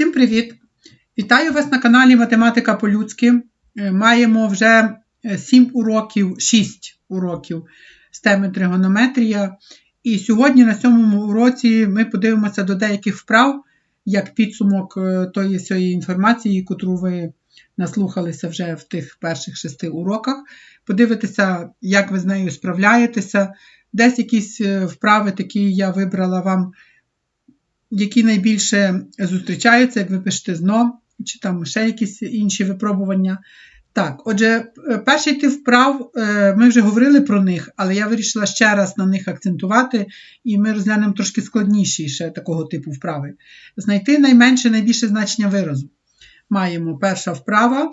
Всім привіт! Вітаю вас на каналі Математика по-людськи. Е, Маємо вже 7 уроків, 6 уроків з теми тригонометрія. І сьогодні на сьомому уроці ми подивимося до деяких вправ, як підсумок е, тої всієї інформації, яку ви наслухалися вже в тих перших шести уроках. Подивитися, як ви з нею справляєтеся. Десь якісь е, вправи такі я вибрала вам які найбільше зустрічаються, як ви пишете знов, чи там ще якісь інші випробування. Так, отже, е, перший тип вправ, е, ми вже говорили про них, але я вирішила ще раз на них акцентувати, і ми розглянемо трошки складніші ще такого типу вправи. Знайти найменше найбільше значення виразу. Маємо перша вправа.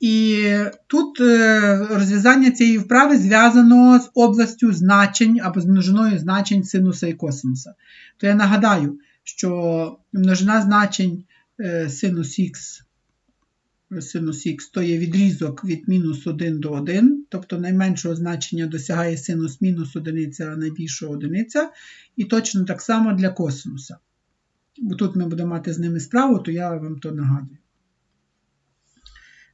І тут е, розв'язання цієї вправи зв'язано з областю значень або з множиною значень синуса і косинуса. То я нагадаю, що множина значень е, синус х синус х то є відрізок від мінус 1 до 1, тобто найменшого значення досягає синус мінус одиниця, а найбільшого одиниця. І точно так само для косинуса. Бо тут ми будемо мати з ними справу, то я вам то нагадую.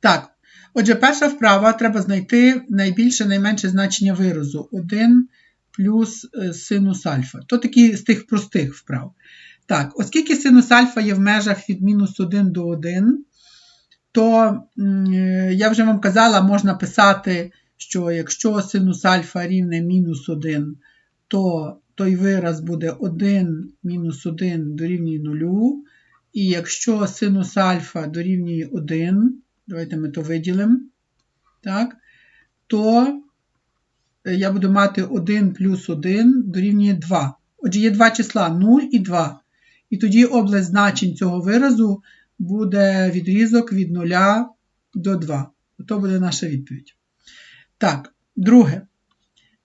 Так, отже, перша вправа треба знайти найбільше найменше значення виразу 1 плюс е, синус альфа. То такі з тих простих вправ. Так, оскільки синус альфа є в межах від мінус 1 до 1, то я вже вам казала, можна писати, що якщо синус альфа рівне мінус 1, то той вираз буде 1 мінус 1 дорівнює 0. І якщо синус альфа дорівнює 1, давайте ми то виділимо, так, то я буду мати 1 плюс 1 дорівнює 2. Отже, є два числа 0 і 2. І тоді область значень цього виразу буде відрізок від 0 до 2. То буде наша відповідь. Так, друге.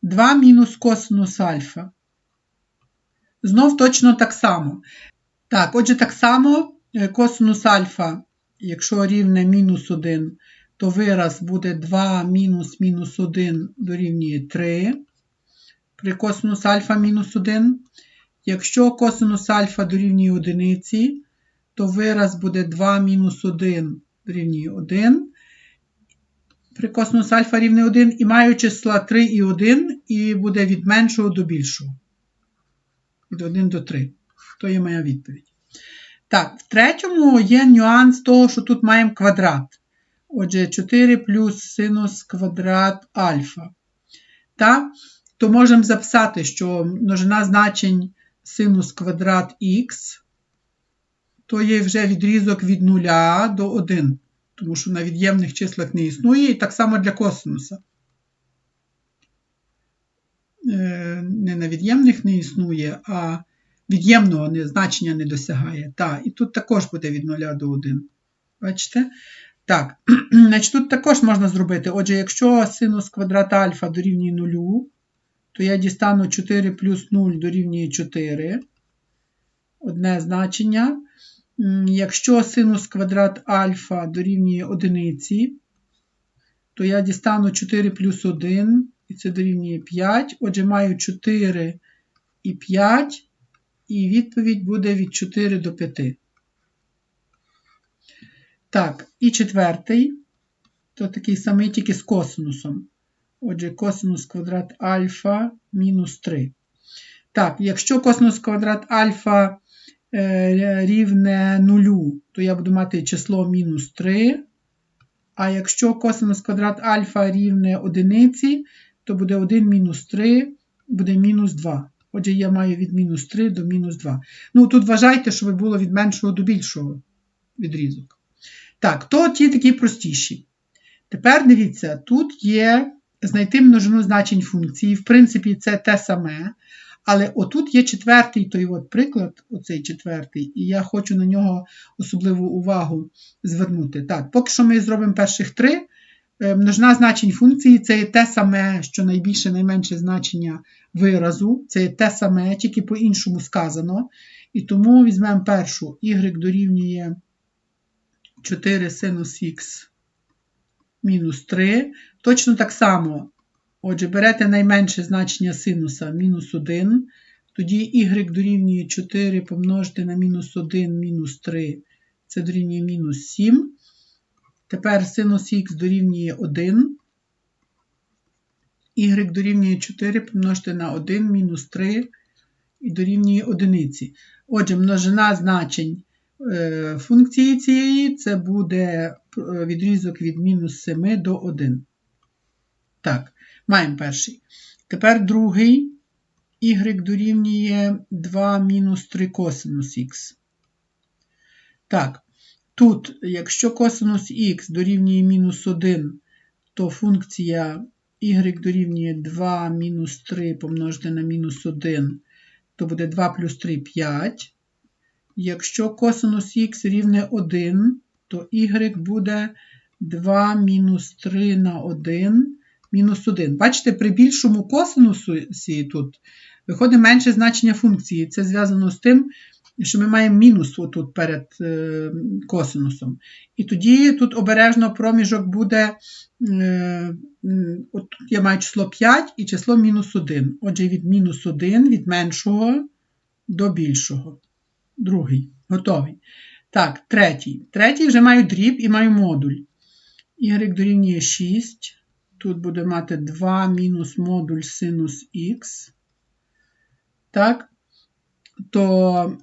2 мінус косинус альфа. Знов точно так само. Так, отже, так само е, косинус альфа, якщо рівне мінус 1, то вираз буде 2 мінус мінус 1 дорівнює 3. При косинус альфа мінус 1. Якщо косинус альфа дорівнює одиниці, то вираз буде 2 мінус 1 дорівнює 1. При косинус альфа рівне 1 і маю числа 3 і 1, і буде від меншого до більшого. Від 1 до 3. То є моя відповідь. Так, в третьому є нюанс того, що тут маємо квадрат. Отже, 4 плюс синус квадрат альфа. Так? То можемо записати, що множина значень синус квадрат х, то є вже відрізок від 0 до 1, тому що на від'ємних числах не існує, і так само для косинуса. Е, не на від'ємних не існує, а від'ємного значення не досягає. Так, І тут також буде від 0 до 1. Бачите? Так, значить тут також можна зробити. Отже, якщо синус квадрата альфа дорівнює 0, то я дістану 4 плюс 0 дорівнює 4. Одне значення. Якщо синус квадрат альфа дорівнює 1, то я дістану 4 плюс 1, і це дорівнює 5. Отже, маю 4 і 5, і відповідь буде від 4 до 5. Так, і четвертий, то такий самий тільки з косинусом. Отже, косинус квадрат альфа мінус 3. Так, якщо косинус квадрат альфа е, рівне 0, то я буду мати число мінус 3. А якщо косинус квадрат альфа рівне 1, то буде 1 мінус 3, буде мінус 2. Отже, я маю від мінус 3 до мінус 2. Ну, тут вважайте, щоб було від меншого до більшого відрізок. Так, то ті такі простіші. Тепер дивіться, тут є знайти множину значень функції. В принципі, це те саме. Але отут є четвертий той от приклад, оцей четвертий, і я хочу на нього особливу увагу звернути. Так, поки що ми зробимо перших три. Е, множина значень функції це є те саме, що найбільше найменше значення виразу. Це є те саме, тільки по-іншому сказано. І тому візьмемо першу y дорівнює 4 синус х мінус 3. Точно так само. Отже, берете найменше значення синуса мінус 1. Тоді y дорівнює 4 помножити на мінус 1 мінус 3 це дорівнює мінус 7. Тепер синус х дорівнює 1. Y дорівнює 4 помножити на 1 мінус 3 і дорівнює 1. Отже, множина значень е, функції цієї це буде е, відрізок від мінус 7 до 1. Так, маємо перший. Тепер другий y дорівнює 2 мінус 3 косинус х. Так, тут, якщо косинус х дорівнює мінус 1, то функція y дорівнює 2 мінус 3 помножити на мінус 1, то буде 2 плюс 3 5. Якщо косинус х рівне 1, то y буде 2 мінус 3 на 1 мінус 1. Бачите, при більшому косинусі тут виходить менше значення функції. Це зв'язано з тим, що ми маємо мінус отут перед е, косинусом. І тоді тут обережно проміжок буде. Е, от я маю число 5 і число мінус 1. Отже, від мінус 1 від меншого до більшого. Другий. Готовий. Так, третій. Третій вже маю дріб і маю модуль. Y дорівнює 6. Тут буде мати 2 мінус модуль синус х. Так? То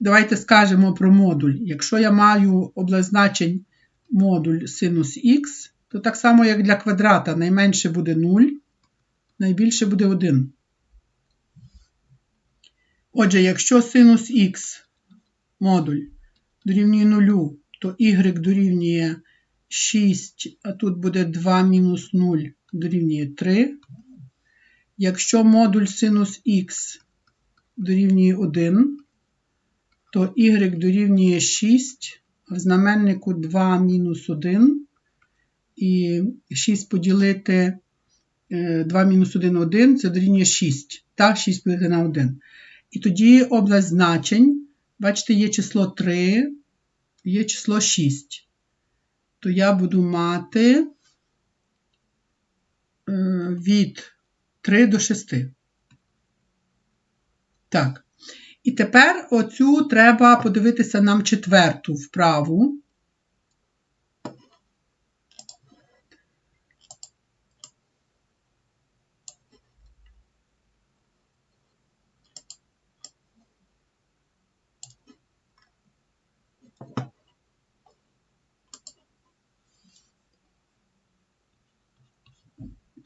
давайте скажемо про модуль. Якщо я маю облазначень модуль синус х, то так само, як для квадрата, найменше буде 0, найбільше буде 1. Отже, якщо синус х модуль дорівнює 0, то y дорівнює 6, а тут буде 2 мінус 0 дорівнює 3. Якщо модуль синус х дорівнює 1, то y дорівнює 6, в знаменнику 2 мінус 1. І 6 поділити 2 е, мінус 1 1, це дорівнює 6. Так, 6 поділити на 1. І тоді область значень, бачите, є число 3, є число 6 то я буду мати е, від 3 до 6. Так. І тепер оцю треба подивитися нам четверту вправу.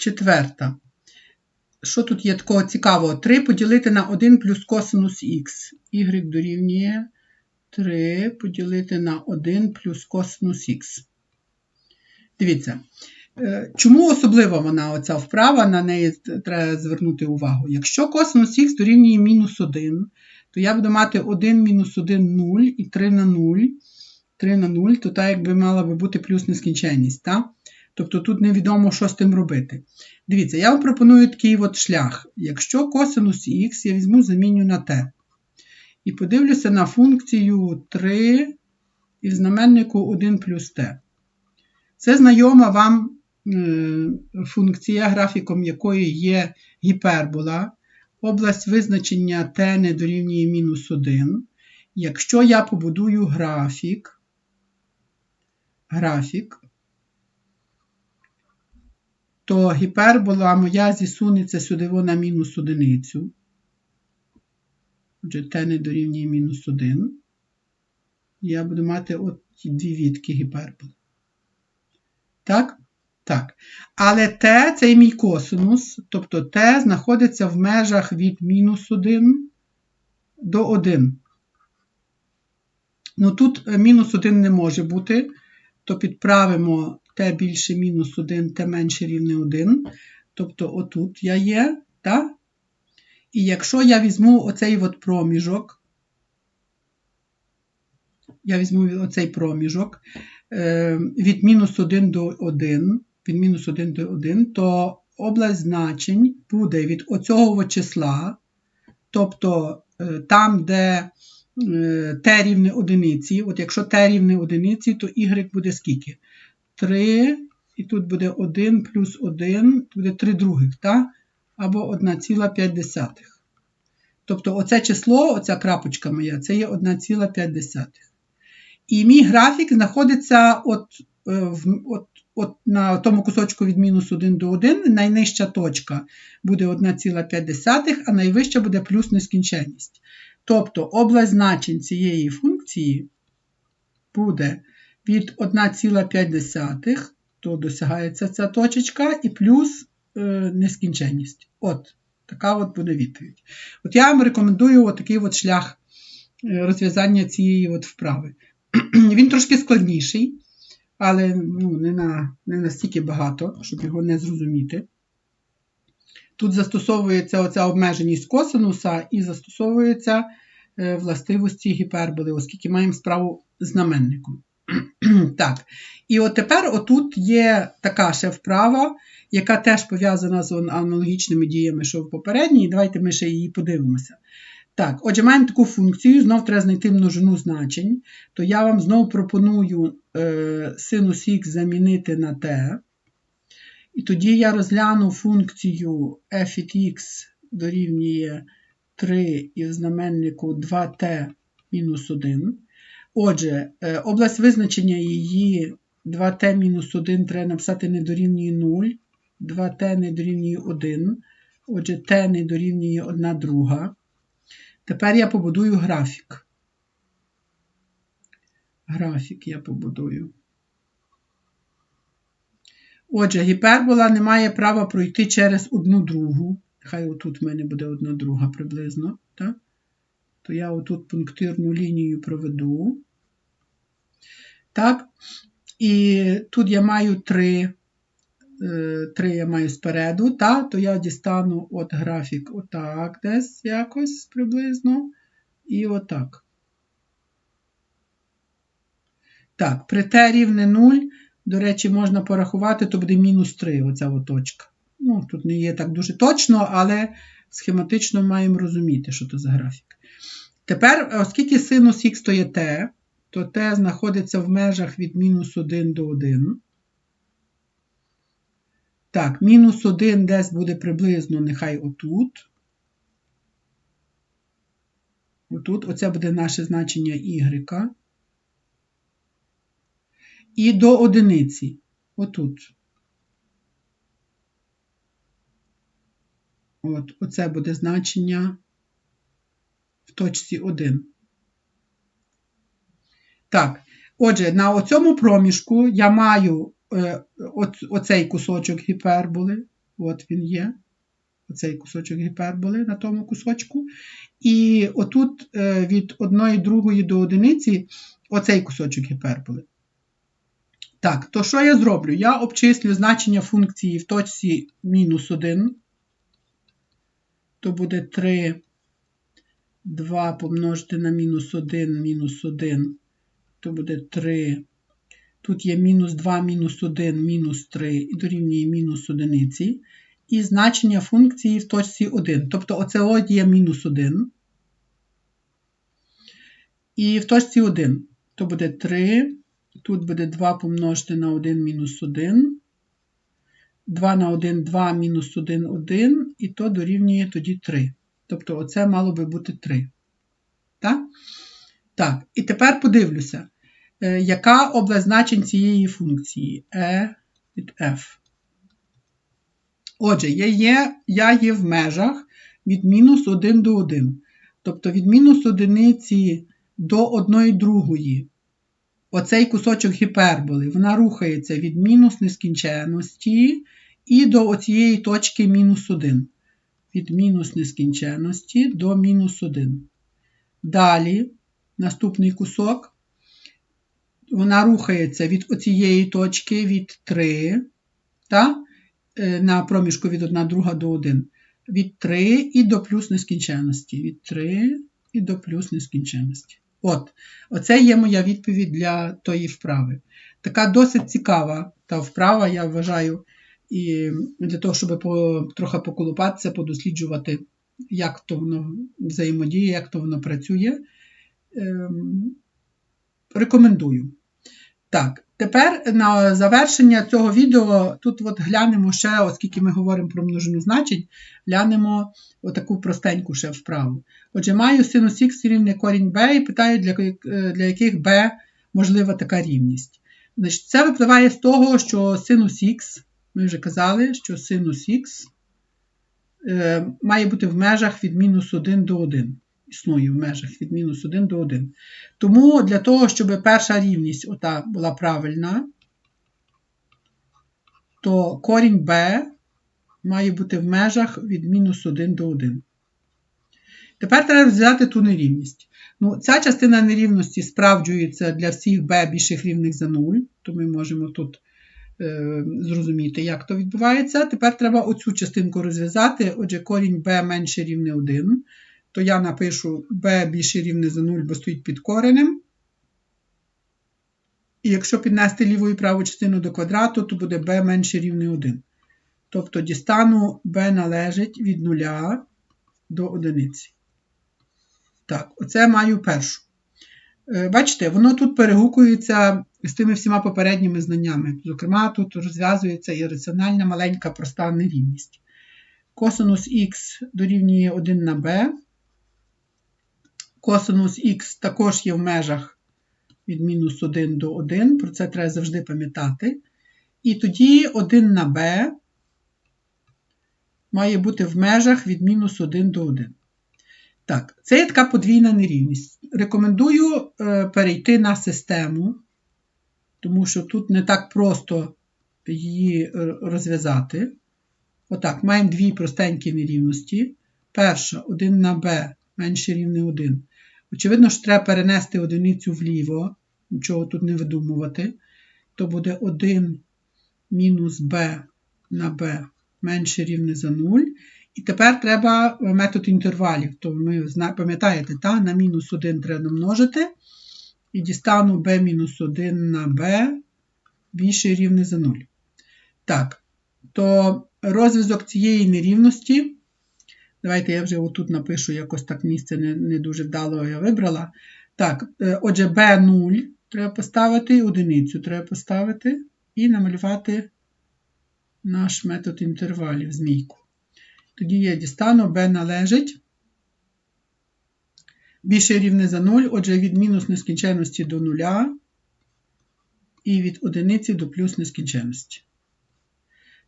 Четверта. Що тут є такого цікавого? 3 поділити на 1 плюс косинус х. Y дорівнює 3 поділити на 1 плюс косинус х. Дивіться. Е, чому особлива вона оця вправа, на неї треба звернути увагу. Якщо косинус х дорівнює мінус 1, то я буду мати 1 мінус 1 0 і 3 на 0. 3 на 0, то так якби мала би бути плюс нескінченність. Так? Тобто тут невідомо, що з тим робити. Дивіться, я вам пропоную такий от шлях. Якщо косинус х я візьму заміню на t. І подивлюся на функцію 3 і в знаменнику 1 плюс t. Це знайома вам е, функція, графіком якої є гіпербола. Область визначення t не дорівнює мінус 1. Якщо я побудую графік, графік, то гіпербола моя зісунеться сюди на мінус одиницю. Отже, t не дорівнює мінус 1. Я буду мати от дві відки гіперболи. Так? Так. Але t це мій косинус, тобто t знаходиться в межах від мінус 1 до 1. Ну тут е, мінус 1 не може бути, то підправимо t більше мінус 1, t менше рівне 1. Тобто отут я є, так? І якщо я візьму оцей от проміжок, я візьму оцей проміжок е, від мінус 1 до 1, від мінус 1 до 1, то область значень буде від оцього числа, тобто е, там, де е, t рівне одиниці, от якщо t рівне одиниці, то y буде скільки? 3, і тут буде 1 плюс 1, буде 3 других, так? або 1,5. Тобто оце число, оця крапочка моя, це є 1,5. І мій графік знаходиться от, е, от, от на тому кусочку від мінус 1 до 1. Найнижча точка буде 1,5, а найвища буде плюс нескінченність. Тобто область значень цієї функції буде від 1,5, то досягається ця точечка, і плюс е, нескінченність. От, така от буде відповідь. От я вам рекомендую такий от шлях е, розв'язання цієї от вправи. Він трошки складніший, але ну, не, на, не настільки багато, щоб його не зрозуміти. Тут застосовується оця обмеженість косинуса і застосовується е, властивості гіперболи, оскільки маємо справу з знаменником. так. І от тепер отут є така ще вправа, яка теж пов'язана з аналогічними діями, що в попередній. Давайте ми ще її подивимося. Так, отже, маємо таку функцію, знов треба знайти множину значень, то я вам знову пропоную е, синус х замінити на t. І тоді я розгляну функцію f від x дорівнює 3 і в знаменнику 2t мінус 1. Отже, е, область визначення її 2t мінус 1 треба написати не дорівнює 0, 2t не дорівнює 1. Отже, t не дорівнює 1 друга. Тепер я побудую графік. Графік я побудую. Отже, гіпербола не має права пройти через одну другу. Хай отут в мене буде одна друга приблизно. Так? То я отут пунктирну лінію проведу. Так. І тут я маю 3. 3 е, я маю спереду, та, то я дістану от графік отак десь якось приблизно. І отак. Так, при t рівне 0, до речі, можна порахувати, то буде мінус 3 оця от точка. Ну, Тут не є так дуже точно, але схематично маємо розуміти, що це за графік. Тепер, оскільки синус х то є t, то t знаходиться в межах від мінус 1 до 1. Так, мінус 1 десь буде приблизно, нехай отут. Отут, оце буде наше значення y. І до одиниці. Отут. От, оце буде значення в точці 1. Так, отже, на цьому проміжку я маю Е, оцей кусочок гіперболи, от він є, оцей кусочок гіперболи на тому кусочку. І отут е, від 1 другої до одиниці оцей кусочок гіперболи. Так, то що я зроблю? Я обчислю значення функції в точці мінус 1. То буде 3, 2 помножити на мінус 1, мінус 1, то буде 3 Тут є мінус 2, мінус 1, мінус 3 і дорівнює мінус 1. І значення функції в точці 1. Тобто оце от є мінус 1. І в точці 1 то буде 3. Тут буде 2 помножити на 1 мінус 1. 2 на 1, 2 мінус 1, 1, і то дорівнює тоді 3. Тобто, оце мало би бути 3. Так? Так, і тепер подивлюся. Е, яка область значень цієї функції E від F? Отже, я є, я є в межах від мінус 1 до 1. Тобто від мінус 1 до 1 другої. Оцей кусочок гіперболи, вона рухається від мінус нескінченності і до оцієї точки мінус 1. Від мінус нескінченності до мінус 1. Далі, наступний кусок вона рухається від оцієї точки від 3, та, е, на проміжку від 1 друга до 1, від 3 і до плюс нескінченності. Від 3 і до плюс нескінченності. От, Оце є моя відповідь для тої вправи. Така досить цікава та вправа, я вважаю, і для того, щоб по, трохи поколупатися, подосліджувати, як то воно взаємодіє, як то воно працює. Ем, Рекомендую. Так, тепер на завершення цього відео тут от глянемо ще, оскільки ми говоримо про множину значень, глянемо отаку простеньку ще вправу. Отже, маю синус х рівне корінь b і питаю, для, для яких b можлива така рівність. Значить, Це випливає з того, що синус х, ми вже казали, що синус х е, має бути в межах від мінус 1 до 1. Існує в межах від мінус 1 до 1. Тому для того, щоб перша рівність ота була правильна, то корінь b має бути в межах від мінус 1 до 1. Тепер треба розв'язати ту нерівність. Ну, Ця частина нерівності справджується для всіх b більших рівних за 0, то ми можемо тут е, зрозуміти, як то відбувається. Тепер треба оцю частинку розв'язати. Отже, корінь b менше рівне 1, то я напишу b більше рівне за 0, бо стоїть під коренем. І якщо піднести ліву і праву частину до квадрату, то буде b менше рівне 1. Тобто дістану b належить від 0 до 1. Так, оце маю першу. Е, бачите, воно тут перегукується з тими всіма попередніми знаннями. Зокрема, тут розв'язується і раціональна маленька проста нерівність. Косинус х дорівнює 1 на b. Косинус х також є в межах від мінус 1 до 1, про це треба завжди пам'ятати. І тоді 1 на b має бути в межах від мінус 1 до 1. Так, це є така подвійна нерівність. Рекомендую е, перейти на систему, тому що тут не так просто її е, розв'язати. Отак, маємо дві простенькі нерівності. Перша 1 на b менше рівне 1. Очевидно, що треба перенести одиницю вліво, нічого тут не видумувати. То буде 1 мінус b на b менше рівне за 0. І тепер треба метод інтервалів. То ви пам'ятаєте, та, на мінус 1 треба множити. І дістану b-1 на b більше рівне за 0. Так, то розв'язок цієї нерівності. Давайте я вже отут напишу якось так місце не не дуже вдало я вибрала. Так, е, отже, b0 треба поставити, одиницю треба поставити і намалювати наш метод інтервалів змійку. Тоді я дістану b належить більше рівне за 0, отже, від мінус нескінченності до 0 і від одиниці до плюс нескінченності.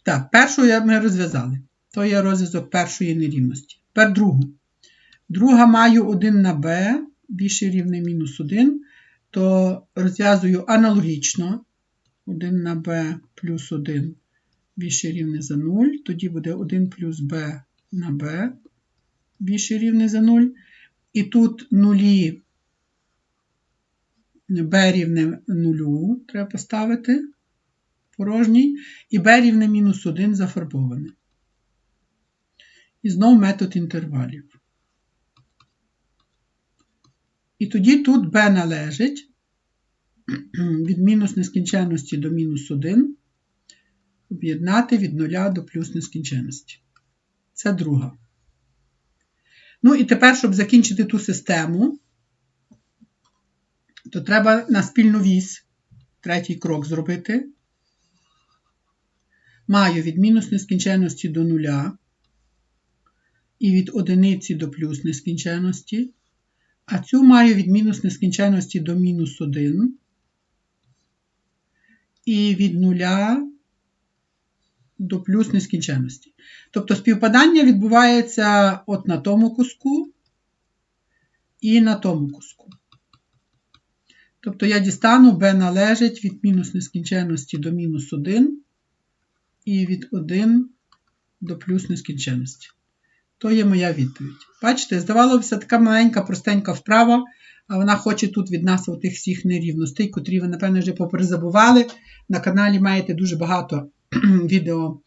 Так, першу ми розв'язали. То є розв'язок першої нерівності. Тепер другу. Друга маю 1 на b, більше рівне мінус 1, то розв'язую аналогічно 1 на b плюс 1 більше рівне за 0, тоді буде 1 плюс b на b більше рівне за 0. І тут нулі b рівне 0 треба поставити порожній, і b рівне мінус 1 зафарбоване. І знову метод інтервалів. І тоді тут b належить від мінус нескінченності до мінус 1 об'єднати від 0 до плюс нескінченності. Це друга. Ну і тепер, щоб закінчити ту систему, то треба на спільну вісь третій крок зробити. Маю від мінус нескінченності до нуля і від одиниці до плюс нескінченності, а цю маю від мінус нескінченності до мінус 1 і від нуля до плюс нескінченності. Тобто співпадання відбувається от на тому куску і на тому куску. Тобто я дістану b належить від мінус нескінченності до мінус 1 і від 1 до плюс нескінченності. То є моя відповідь. Бачите, здавалося, така маленька, простенька вправа, а вона хоче тут від нас отих всіх нерівностей, котрі ви, напевно, вже поперезабували. На каналі маєте дуже багато відео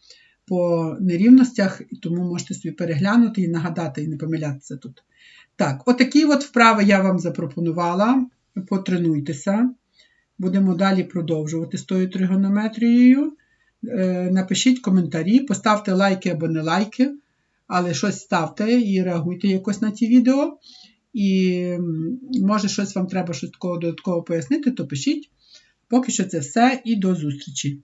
по нерівностях, тому можете собі переглянути і нагадати, і не помилятися тут. Так, отакі от вправи я вам запропонувала. Потренуйтеся. Будемо далі продовжувати з тою тригонометрією. Е, напишіть коментарі, поставте лайки або не лайки, але щось ставте і реагуйте якось на ці відео. І може щось вам треба щось такого додатково пояснити, то пишіть. Поки що це все і до зустрічі!